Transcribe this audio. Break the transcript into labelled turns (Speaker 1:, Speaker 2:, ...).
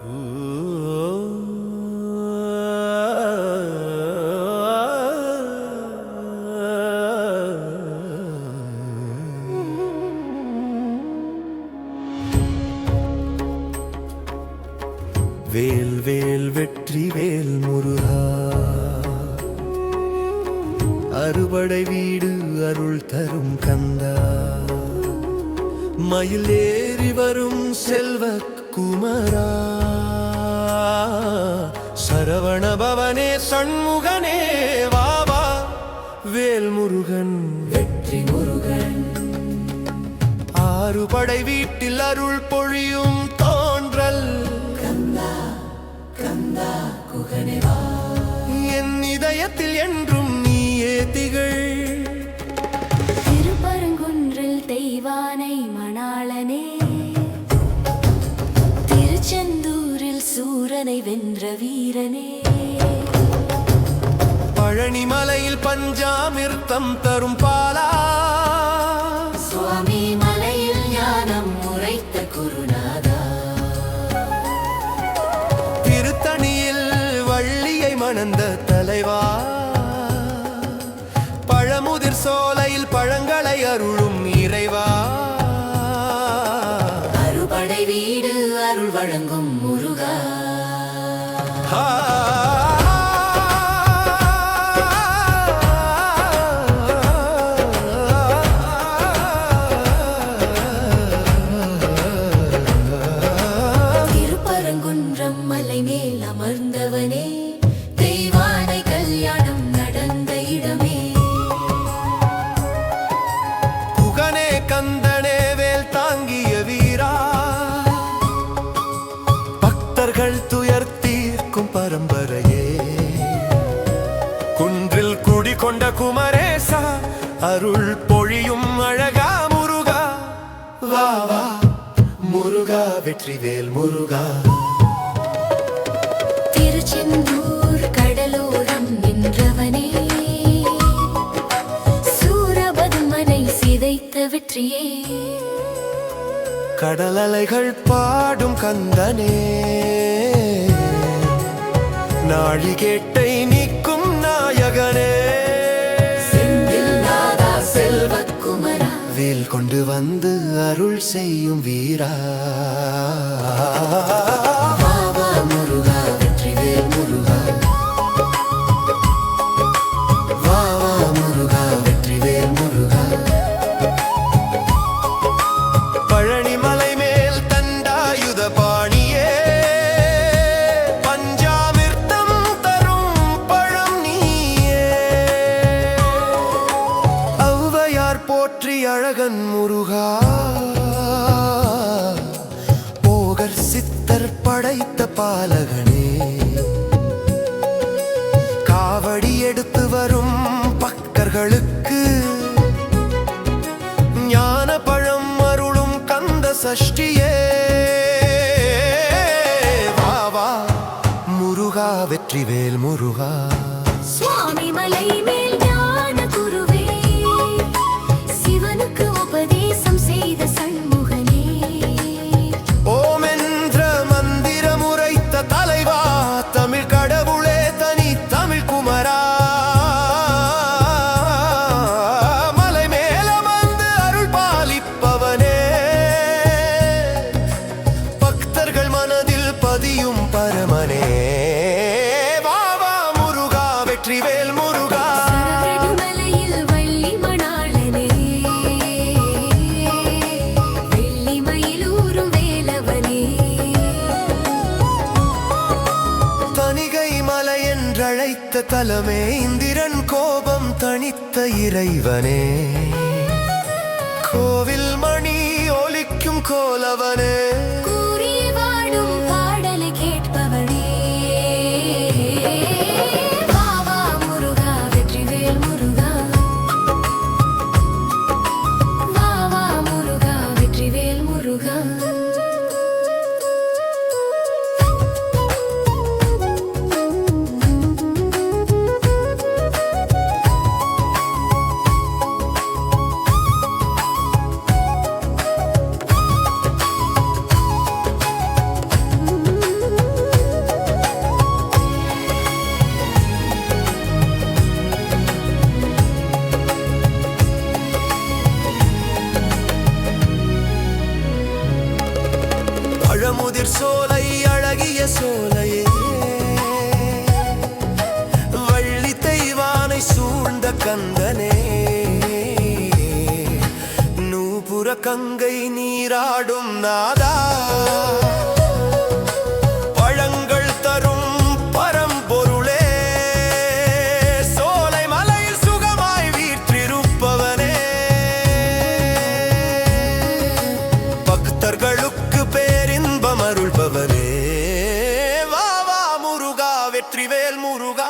Speaker 1: வேல் வேல் வெற்றி வேல் முருகா. அறுபடை வீடு அருள் தரும் கந்தா. மயில் ஏறி வரும் செல்வ குமரா. சரவண பவனே சண்முகனே வாவா வேல் முருகன் வெற்றி முருகன் ஆறுபடை வீட்டில் அருள் பொழியும் தோன்றல். என் இதயத்தில் என்றும்
Speaker 2: வீரனே
Speaker 1: பழனி மலையில் பஞ்சாமிர்த்தம் தரும் பாலா.
Speaker 2: சுவாமி மலையில் ஞானம் உரைத்த குருநாதா.
Speaker 1: திருத்தணியில் வள்ளியை மணந்த தலைவா. பழமுதிர் சோலையில் பழங்களை அருளும் இறைவா.
Speaker 2: அருள் வழங்கும் முருகா.
Speaker 1: ha குமரேசா அருள் பொழியும் அழகா முருகா. வா வா முருகா வெற்றிவேல் முருகா.
Speaker 2: திருச்செந்தூர் கடலோரம் நின்றவனே. சூரபதுமனை சிதைத்த வெற்றியே.
Speaker 1: கடலலைகள் பாடும் கந்தனே. நாழிகேட்டை நீக்கும் நாயகனே.
Speaker 2: செல்வக்குமரா
Speaker 1: கொண்டு வந்து அருள் செய்யும் வீரா. பாலகனே. காவடி எடுத்து வரும் பக்தர்களுக்கு ஞான பழம் அருளும் கந்த சஷ்டியே. வா முருகா வெற்றிவேல் முருகா. என்றழைத்த தலமே இந்திரன் கோபம் தனித்த இறைவனே. கோவில் மணி ஒலிக்கும் கோலவனே. பழமுதிர் சோலை அழகிய சோலையே. வள்ளி தெய்வானை சூழ்ந்த கந்தனே. நூபுர கங்கை நீராடும் நாதா. வெற்றிவேல் முருகா